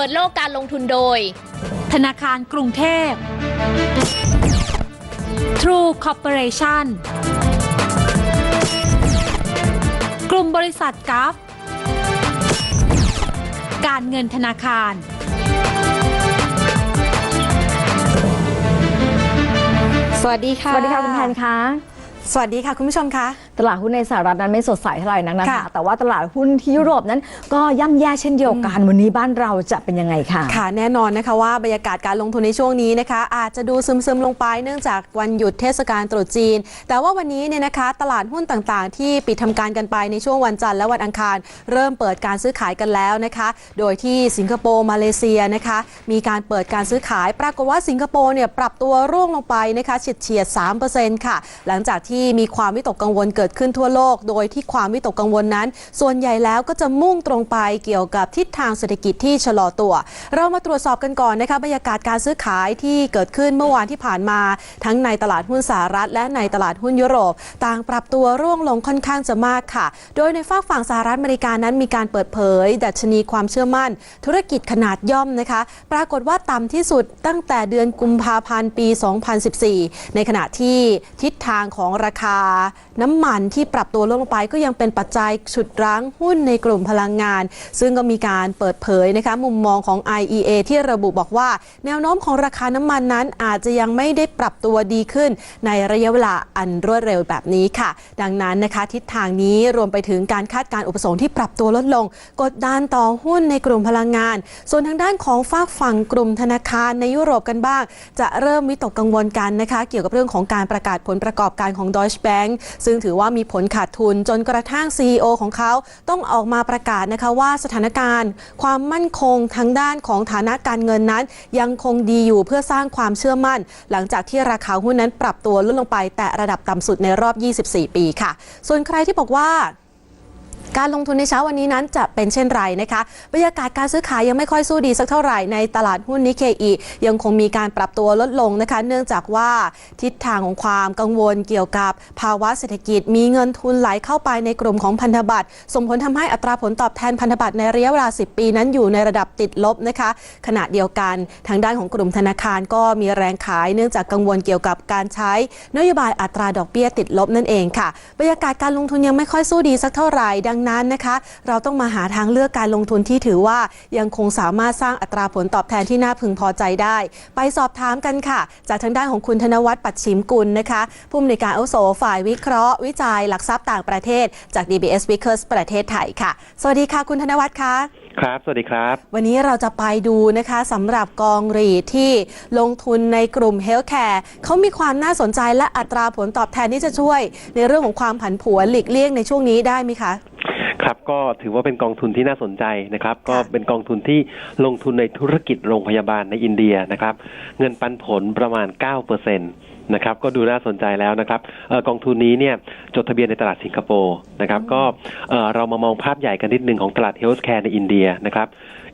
ปิดโลกการลงทุนโดย ธนาคารกรุงเทพ True Corporation กลุ่มบริษัทกัฟการเงินธนาคารสวัสดีค่ะ สวัสดีค่ะคุณแพนคะ สวัสดีค่ะคุณผู้ชมคะ ตลาดหุ้นในสหรัฐนั้นไม่สดใสเท่าไหร่นักนะคะค่ะแต่ว่าตลาดหุ้นที่ยุโรปนั้น ก็ย่ำแย่เช่นเดียวกัน วันนี้บ้านเราจะเป็นยังไงค่ะ ค่ะ แน่นอนนะคะว่าบรรยากาศการลงทุนในช่วงนี้นะคะ อาจจะดูซึมๆลงไปเนื่องจากวันหยุดเทศกาลตรุษจีน แต่ว่าวันนี้เนี่ยนะคะ ตลาดหุ้นต่างๆ ที่ปิดทำการกันไปในช่วงวันจันทร์และวันอังคาร เริ่มเปิดการซื้อขายกันแล้วนะคะ โดยที่สิงคโปร์มาเลเซียนะคะ มีการเปิดการซื้อขาย ปรากฏว่าสิงคโปร์เนี่ยปรับตัวร่วงลงไปนะคะเฉียดเฉียดๆ3%ค่ะ หลังจากที่มีความวิตกกังวลเกิดขึ้นทั่วโลก โดยที่ความวิตกกังวลนั้น ส่วนใหญ่แล้วก็จะมุ่งตรงไปเกี่ยวกับทิศทางเศรษฐกิจที่ชะลอตัว เรามาตรวจสอบกันก่อนนะคะบรรยากาศการซื้อขายที่เกิดขึ้นเมื่อวานที่ผ่านมา ทั้งในตลาดหุ้นสหรัฐ และในตลาดหุ้นยุโรป ต่างปรับตัวร่วงลงค่อนข้างจะมากค่ะ โดยในฝากฝั่งสหรัฐอเมริกานั้นมีการเปิดเผย ดัชนีความเชื่อมั่น ธุรกิจขนาดย่อมนะคะ ปรากฏว่าต่ำที่สุดตั้งแต่เดือนกุมภาพันธ์ปี 2014 ในขณะที่ทิศทางของราคาน้ำมันที่ปรับตัวลดลงไปก็ยังเป็นปัจจัยฉุดรั้งหุ้นในกลุ่มพลังงาน ซึ่งก็มีการเปิดเผยนะคะมุมมองของ IEA ที่ระบุบอกว่า แนวโน้มของราคาน้ำมันนั้นอาจจะยังไม่ได้ปรับตัวดีขึ้น ในระยะเวลาอันรวดเร็วแบบนี้ค่ะ ดังนั้นนะคะทิศทางนี้รวมไปถึงการคาดการอุปสงค์ที่ปรับตัวลดลง กดดันต่อหุ้นในกลุ่มพลังงาน ส่วนทางด้านของฝากฝั่งกลุ่มธนาคารในยุโรปกันบ้าง จะเริ่มวิตกกังวลกันนะคะ เกี่ยวกับเรื่องของการประกาศผลประกอบการของ Deutsche Bank ซึ่งถือว่ามีผลขาดทุนจนกระทั่ง CEO ของเขาต้องออกมาประกาศนะคะว่าสถานการณ์ ความมั่นคงทางด้านของฐานะการเงินนั้น ยังคงดีอยู่เพื่อสร้างความเชื่อมั่น หลังจากที่ราคาหุ้นนั้นปรับตัวลดลงไปแต่ระดับต่ำสุดในรอบ 24 ปีค่ะ ส่วนใครที่บอกว่า การลงทุนในเช้าวันนี้นั้นจะเป็นเช่นไรนะคะบรรยากาศการซื้อขายยังไม่ค่อยสู้ดีสักเท่าไหร่ในตลาดหุ้นนิเคอียังคงมีการปรับตัวลดลงนะคะ เนื่องจากว่าทิศทางของความกังวลเกี่ยวกับภาวะเศรษฐกิจ มีเงินทุนไหลเข้าไปในกลุ่มของพันธบัตรส่งผลทำให้อัตราผลตอบแทนพันธบัตรในระยะเวลา 10 ปีนั้นอยู่ในระดับติดลบนะคะ ขณะเดียวกันทางด้านของกลุ่มธนาคารก็มีแรงขาย เนื่องจากกังวลเกี่ยวกับการใช้นโยบายอัตราดอกเบี้ยติดลบนั่นเองค่ะบรรยากาศการลงทุนยังไม่ค่อยสู้ดีสักเท่าไหร่ดังนั้นนะคะ เราต้องมาหาทางเลือกการลงทุนที่ถือว่ายังคงสามารถสร้างอัตราผลตอบแทนที่น่าพึงพอใจได้ ไปสอบถามกันค่ะ จากทางด้านของคุณธนวัฒน์ปัดชิมกุลนะคะผู้อำนวยการอาวุโสฝ่ายวิเคราะห์ วิจัยหลักทรัพย์ต่างประเทศจาก DBS Vickers ประเทศไทยค่ะ สวัสดีค่ะ คุณธนวัฒน์คะครับ สวัสดีครับ วันนี้เราจะไปดูนะคะสำหรับกองรีดที่ลงทุนในกลุ่มเฮลท์แคร์เขามีความน่าสนใจและอัตราผลตอบแทนที่จะช่วย ในเรื่องของความผันผวนหลีกเลี่ยงในช่วงนี้ได้ไหมคะ ครับก็ถือว่าเป็นกองทุนที่น่าสนใจนะครับ ก็เป็นกองทุนที่ลงทุนในธุรกิจโรงพยาบาลในอินเดียนะครับ เงินปันผลประมาณ9เปอร์เซ็นตนะครับก็ดูน่าสนใจแล้วนะครับเออกองทุนนี้เนี่ยจดทะเบียนในตลาดสิงคโปร์นะครับก็เอ่อเรามามองภาพใหญ่กันนิดหนึ่งของตลาดเฮลท์แคร์ในอินเดียนะครับ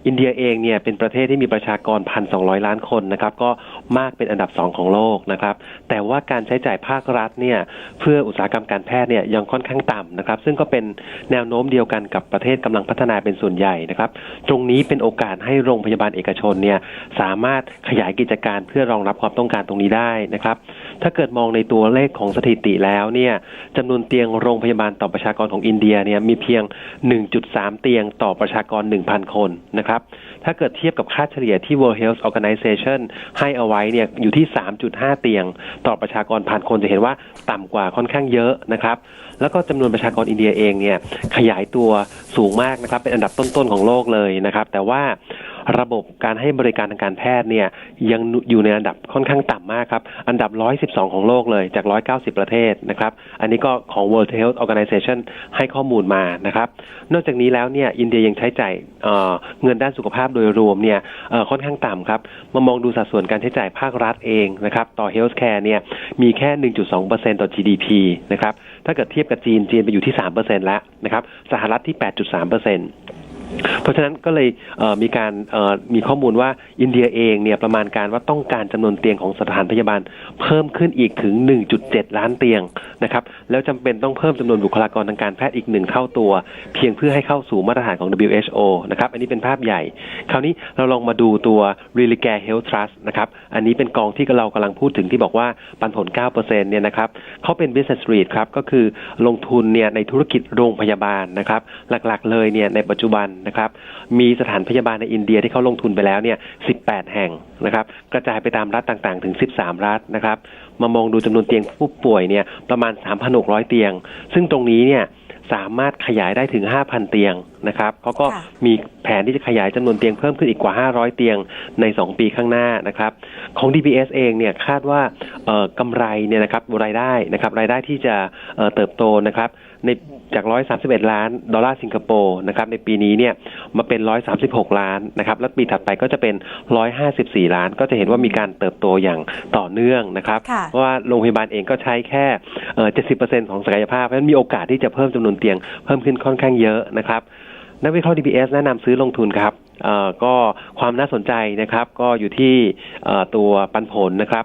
อินเดียเองเนี่ยเป็นประเทศที่มีประชากร 1,200 ล้านคนนะครับก็มากเป็นอันดับสองของโลกนะครับ แต่ว่าการใช้จ่ายภาครัฐเนี่ยเพื่ออุตสาหกรรมการแพทย์เนี่ยยังค่อนข้างต่ำนะครับ ซึ่งก็เป็นแนวโน้มเดียวกันกับประเทศกำลังพัฒนาเป็นส่วนใหญ่นะครับ ตรงนี้เป็นโอกาสให้โรงพยาบาลเอกชนเนี่ยสามารถขยายกิจการเพื่อรองรับความต้องการตรงนี้ได้นะครับ ถ้าเกิดมองในตัวเลขของสถิติแล้วเนี่ยจำนวนเตียงโรงพยาบาลต่อประชากรของอินเดียเนี่ยมีเพียง 1.3 เตียงต่อประชากร 1,000 คนนะครับ ถ้าเกิดเทียบกับค่าเฉลี่ยที่ World Health Organization ให้เอาไว้เนี่ยอยู่ที่ 3.5 เตียง ต่อประชากรพันคนจะเห็นว่าต่ำกว่าค่อนข้างเยอะนะครับ แล้วก็จำนวนประชากรอินเดียเองเนี่ยขยายตัวสูงมากนะครับเป็นอันดับต้นๆของโลกเลยนะครับ แต่ว่า ระบบการให้บริการทางการแพทย์เนี่ยยังอยู่ในอันดับค่อนข้างต่ำมากครับ อันดับ 112 ของโลกเลยจาก 190 ประเทศนะครับ อันนี้ก็ของ World Health Organization ให้ข้อมูลมานะครับ นอกจากนี้แล้วเนี่ยอินเดียยังใช้จ่ายเเงินด้านสุขภาพโดยรวมเนี่ยค่อนข้างต่ำครับ มามองดูสัดส่วนการใช้จ่ายภาครัฐเองนะครับต่อ healthcare เนี่ยมีแค่ 1.2%ต่อ GDP นะครับ ถ้าเกิดเทียบกับจีนจีนไปอยู่ที่ 3%แล้วนะครับ สหรัฐที่ 8.3%เเพราะฉะนั้นก็เลยเมีการมีข้อมูลว่าอินเดียเองเนี่ยประมาณการว่าต้องการจำนวนเตียงของสถานพยาบาล เพิ่มขึ้นอีกถึง 1.7 ล้านเตียงนะครับแล้วจำเป็นต้องเพิ่มจำนวนบุคลากรทางการแพทย์อีกหนึ่งเท่าตัว เพียงเพื่อให้เข้าสู่มาตรฐานของ WHO นะครับอันนี้เป็นภาพใหญ่ คราวนี้เราลองมาดูตัว r e l i c a r e Health Trust นะครับอันนี้เป็นกองที่เรากำลังพูดถึงที่บอกว่าปันผล 9%เนี่ยนะครับเขาเป็น business REIT ครับก็คือลงทุนเนี่ยในธุรกิจโรงพยาบาลนะครับหลักๆ เลยเนี่ยในปัจจุบันนะครับ มีสถานพยาบาลในอินเดียที่เขาลงทุนไปแล้วเนี่ย18 แห่งนะครับ กระจายไปตามรัฐต่างๆ ถึง 13 รัฐนะครับ มามองดูจำนวนเตียงผู้ป่วยเนี่ยประมาณ 3,600 เตียง ซึ่งตรงนี้เนี่ยสามารถขยายได้ถึง 5,000 เตียงนะครับเขาก็ค่ะมีแผนที่จะขยายจำนวนเตียงเพิ่มขึ้นอีกกว่า 500 เตียงใน 2 ปีข้างหน้านะครับ ของ DBS เองเนี่ยคาดว่าเอ่อกำไรเนี่ยนะครับรายได้นะครับ รายได้ที่จะเอ่อเติบโตนะครับ ใน จาก 131 ล้านดอลลาร์สิงคโปร์นะครับในปีนี้เนี่ยมาเป็น 136 ล้านนะครับแล้วปีถัดไปก็จะเป็น 154 ล้าน ก็จะเห็นว่ามีการเติบโตอย่างต่อเนื่องนะครับค่ะเพราะว่าโรงพยาบาลเองก็ใช้แค่เอ่อ70%ของศักยภาพเพราะฉะนั้นมีโอกาสที่จะเพิ่มจำนวนเตียงเพิ่มขึ้นค่อนข้างเยอะนะครับนักวิเคราะห์ DBS แนะนำซื้อลงทุนครับเอ่อก็ความน่าสนใจนะครับ ก็อยู่ที่เอ่อตัวปันผลนะครับ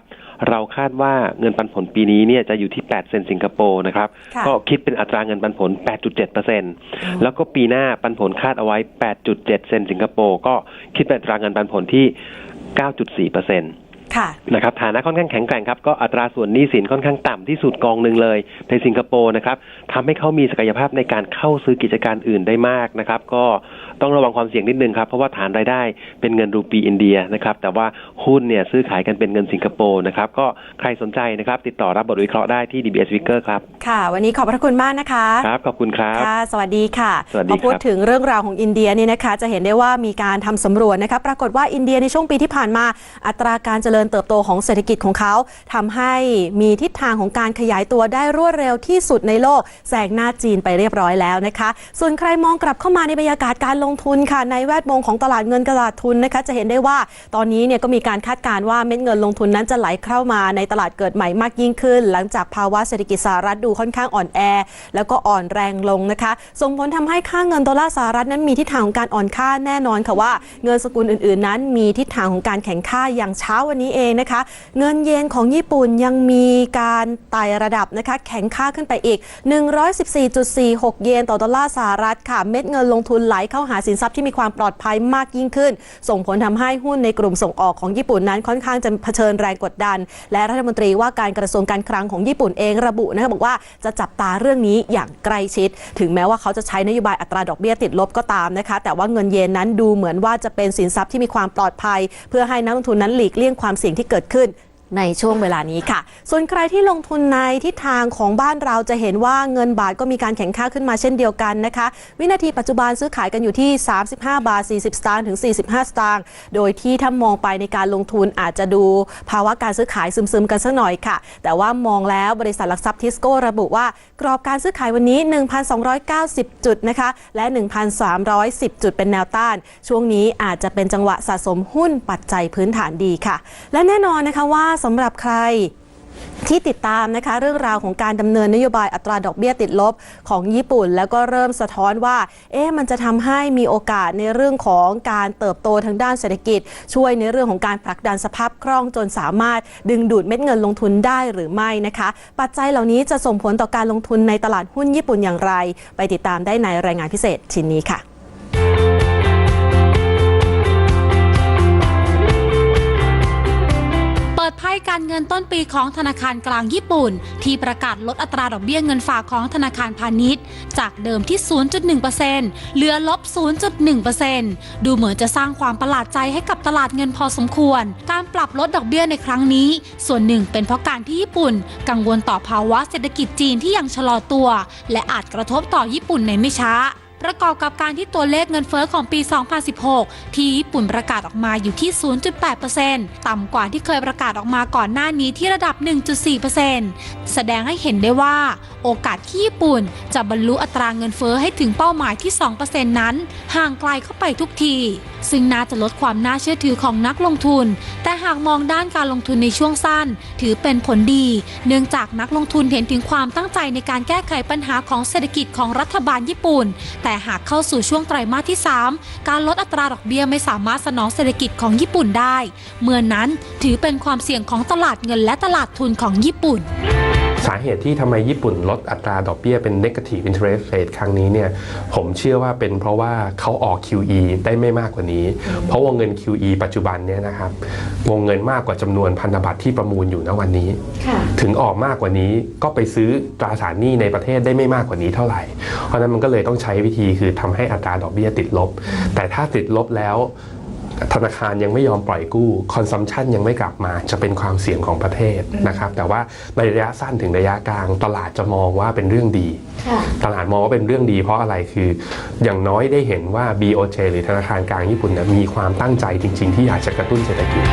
เราคาดว่าเงินปันผลปีนี้เนี่ยจะอยู่ที่ 8 เซนต์สิงคโปร์นะครับค่ะก็คิดเป็นอัตราเงินปันผล 8.7เปอร์เซ็นต์แล้วก็ปีหน้าปันผลคาดเอาไว้ 8.7 เซนต์สิงคโปร์ก็คิดเป็นอัตราเงินปันผลที่ 9.4เปอร์เซ็ นต์ค่ะนะครับฐานะค่อนข้างแข็งแกร่งครับก็อัตราส่วนหนี้สินค่อนข้างต่ำที่สุดกองหนึ่งเลยในสิงคโปร์นะครับทำให้เขามีศักยภาพในการเข้าซื้อกิจการอื่นได้มากนะครับ ก็ต้องระวังความเสี่ยงนิดนึงครับ เพราะว่าฐานรายได้เป็นเงินรูปีอินเดียนะครับ แต่ว่าหุ้นเนี่ยซื้อขายกันเป็นเงินสิงคโปร์นะครับ ก็ใครสนใจนะครับ ติดต่อรับบทวิเคราะห์ได้ที่ DBS Vicker ครับ ค่ะ วันนี้ขอบพระคุณมากนะคะ ครับ ขอบคุณครับ ค่ะ สวัสดีค่ะสวัสดีพอพูดครับถึงเรื่องราวของอินเดียเนี่ยนะคะ จะเห็นได้ว่ามีการทำสำรวจนะคะ ปรากฏว่าอินเดียในช่วงปีที่ผ่านมา อัตราการเจริญเติบโตของเศรษฐกิจของเขาทำให้มีทิศทางของการขยายตัวได้รวดเร็วที่สุดในโลกแซงหน้าจีนไปเรียบร้อยแล้วนะคะ ส่วนใครมองกลับเข้ามาในบรรยากาศการลงทุนค่ะ ในแวดวงของตลาดเงินตลาดทุนนะคะ จะเห็นได้ว่าตอนนี้เนี่ยก็มีการคาดการณ์ว่าเม็ดเงินลงทุนนั้นจะไหลเข้ามาในตลาดเกิดใหม่มากยิ่งขึ้น หลังจากภาวะเศรษฐกิจสหรัฐดูค่อนข้างอ่อนแอ แล้วก็อ่อนแรงลงนะคะส่งผลทำให้ค่าเงินดอลลาร์สหรัฐนั้นมีทิศทางของการอ่อนค่าแน่นอนค่ะว่า เงินสกุลอื่นๆ นั้นมีทิศทางของการแข่งค่าอย่างเช้าวันนี้เองนะคะ เงินเยนของญี่ปุ่นยังมีการไต่ระดับนะคะ แข็งค่าขึ้นไปอีก 114.46 เยนต่อดอลลาร์สหรัฐค่ะ เม็ดเงินลงทุนไหลเข้าหาสินทรัพย์ที่มีความปลอดภัยมากยิ่งขึ้น ส่งผลทำให้หุ้นในกลุ่มส่งออกของญี่ปุ่นนั้นค่อนข้างจะเผชิญแรงกดดัน และรัฐมนตรีว่าการกระทรวงการคลังของญี่ปุ่นเองระบุนะคะบอกว่าจะจับตาเรื่องนี้อย่างใกล้ชิด ถึงแม้ว่าเขาจะใช้นโยบายอัตราดอกเบี้ยติดลบก็ตามนะคะ แต่ว่าเงินเยนนั้นดูเหมือนว่าจะเป็นสินทรัพย์ที่มีความปลอดภัย เพื่อให้นักลงทุนนั้นหลีกเลี่ยงความเสี่ยงที่เกิดขึ้น ในช่วงเวลานี้ค่ะ ส่วนใครที่ลงทุนในทิศทางของบ้านเราจะเห็นว่าเงินบาทก็มีการแข่งค่าขึ้นมาเช่นเดียวกันนะคะ วินาทีปัจจุบันซื้อขายกันอยู่ที่ 35 บาท 40 สตางค์ถึง 45 สตางค์ โดยที่ถ้ามองไปในการลงทุนอาจจะดูภาวะการซื้อขายซึมๆกันสักหน่อยค่ะ แต่ว่ามองแล้วบริษัทหลักทรัพย์ทิสโก้ระบุว่า กรอบการซื้อขายวันนี้ 1,290 จุดนะคะ และ 1,310 จุดเป็นแนวต้าน ช่วงนี้อาจจะเป็นจังหวะสะสมหุ้นปัจจัยพื้นฐานดีค่ะ และแน่นอนนะคะว่าสำหรับใครที่ติดตามนะคะเรื่องราวของการดำเนินนโยบายอัตราดอกเบี้ยติดลบของญี่ปุ่น แล้วก็เริ่มสะท้อนว่า เอ๊ะมันจะทำให้มีโอกาสในเรื่องของการเติบโตทางด้านเศรษฐกิจ ช่วยในเรื่องของการผลักดันสภาพคล่องจนสามารถดึงดูดเม็ดเงินลงทุนได้หรือไม่นะคะ ปัจจัยเหล่านี้จะส่งผลต่อการลงทุนในตลาดหุ้นญี่ปุ่นอย่างไร ไปติดตามได้ในรายงานพิเศษชิ้นนี้ค่ะ ปิดไพ่การเงินต้นปีของธนาคารกลางญี่ปุ่น ที่ประกาศลดอัตราดอกเบี้ยเงินฝากของธนาคารพาณิชย์ จากเดิมที่ 0.1%เหลือลบ 0.1%ดูเหมือนจะสร้างความประหลาดใจให้กับตลาดเงินพอสมควร การปรับลดดอกเบี้ยในครั้งนี้ ส่วนหนึ่งเป็นเพราะการที่ญี่ปุ่น กังวลต่อภาวะเศรษฐกิจจีนที่ยังชะลอตัว และอาจกระทบต่อญี่ปุ่นในไม่ช้า ประกอบกับการที่ตัวเลขเงินเฟ้อของปี 2016 ที่ญี่ปุ่นประกาศออกมาอยู่ที่ 0.8%ต่ำกว่าที่เคยประกาศออกมาก่อนหน้านี้ที่ระดับ 1.4%แสดงให้เห็นได้ว่า โอกาสที่ญี่ปุ่นจะบรรลุอัตราเงินเฟ้อให้ถึงเป้าหมายที่ 2%นั้น ห่างไกลเข้าไปทุกที ซึ่งน่าจะลดความน่าเชื่อถือของนักลงทุน แต่หากมองด้านการลงทุนในช่วงสั้น ถือเป็นผลดี เนื่องจากนักลงทุนเห็นถึงความตั้งใจในการแก้ไขปัญหาของเศรษฐกิจของรัฐบาลญี่ปุ่น แต่หากเข้าสู่ช่วงไตรมาสที่ 3 การลดอัตราดอกเบี้ยไม่สามารถสนองเศรษฐกิจของญี่ปุ่นได้ เมื่อนนั้นถือเป็นความเสี่ยงของตลาดเงินและตลาดทุนของญี่ปุ่น สาเหตุที่ทำไมญี่ปุ่นลดอัตราดอกเบี้ยเป็น negative interest rate ครั้งนี้เนี่ยผมเชื่อว่าเป็นเพราะว่าเขาออก QE ได้ไม่มากกว่านี้ เพราะวงเงิน QE ปัจจุบันเนี่ยนะครับวงเงินมากกว่าจำนวนพันธบัตรที่ประมูลอยู่ณวันนี้ ถึงออกมากกว่านี้ก็ไปซื้อตราสารหนี้ในประเทศได้ไม่มากกว่านี้เท่าไหร่ เพราะฉะนั้นมันก็เลยต้องใช้วิธีคือทำให้อัตราดอกเบี้ยติดลบ แต่ถ้าติดลบแล้ว ธนาคารยังไม่ยอมปล่อยกู้คอนซัมชันยังไม่กลับมา จะเป็นความเสี่ยงของประเทศนะครับแต่ว่าในระยะสั้นถึงระยะกลาง ตลาดจะมองว่าเป็นเรื่องดี ตลาดมองว่าเป็นเรื่องดีเพราะอะไรคือ อย่างน้อยได้เห็นว่า BOJ หรือธนาคารกลางญี่ปุ่นเนี่ยมีความตั้งใจจริง ๆ ที่อยากจะกระตุ้นเศรษฐกิจ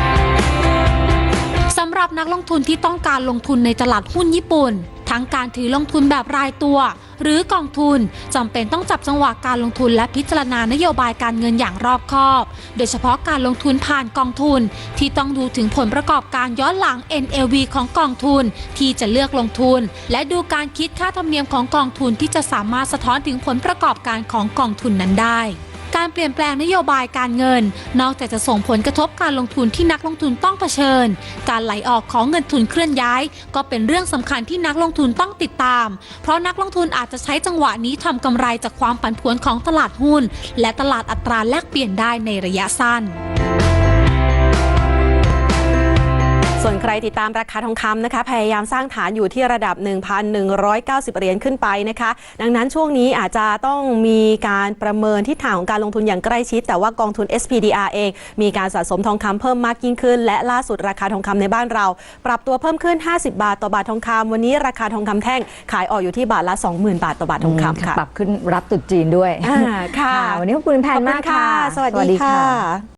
สำหรับนักลงทุนที่ต้องการลงทุนในตลาดหุ้นญี่ปุ่น ทั้งการถือลงทุนแบบรายตัว หรือกองทุนจำเป็นต้องจับจังหวะการลงทุนและพิจารณานโยบายการเงินอย่างรอบคอบ โดยเฉพาะการลงทุนผ่านกองทุน ที่ต้องดูถึงผลประกอบการย้อนหลัง NAV ของกองทุนที่จะเลือกลงทุน และดูการคิดค่าธรรมเนียมของกองทุนที่จะสามารถสะท้อนถึงผลประกอบการของกองทุนนั้นได้ การเปลี่ยนแปลงนโยบายการเงิน นอกจากจะส่งผลกระทบการลงทุนที่นักลงทุนต้องเผชิญ การไหลออกของเงินทุนเคลื่อนย้าย ก็เป็นเรื่องสำคัญที่นักลงทุนต้องติดตาม เพราะนักลงทุนอาจจะใช้จังหวะนี้ทำกำไรจากความผันผวนของตลาดหุ้น และตลาดอัตราแลกเปลี่ยนได้ในระยะสั้น ส่วนใครติดตามราคาทองคำนะคะพยายามสร้างฐานอยู่ที่ระดับ 1,190 เหรียญขึ้นไปนะคะ ดังนั้นช่วงนี้อาจจะต้องมีการประเมินทิศทางของการลงทุนอย่างใกล้ชิด แต่ว่ากองทุน SPDR เอง มีการสะสมทองคำเพิ่มมากยิ่งขึ้น และล่าสุดราคาทองคำในบ้านเรา ปรับตัวเพิ่มขึ้น 50 บาทต่อบาททองคำวันนี้ราคาทองคำแท่งขายออกอยู่ที่บาทละ 20,000 บาทต่อบาททองคำค่ะปรับขึ้นรับตรุษจีนด้วยอ่าค่ะ วันนี้ขอบคุณแพนมากขอบคุณค่ะค่ะ สวัสดีค่ะ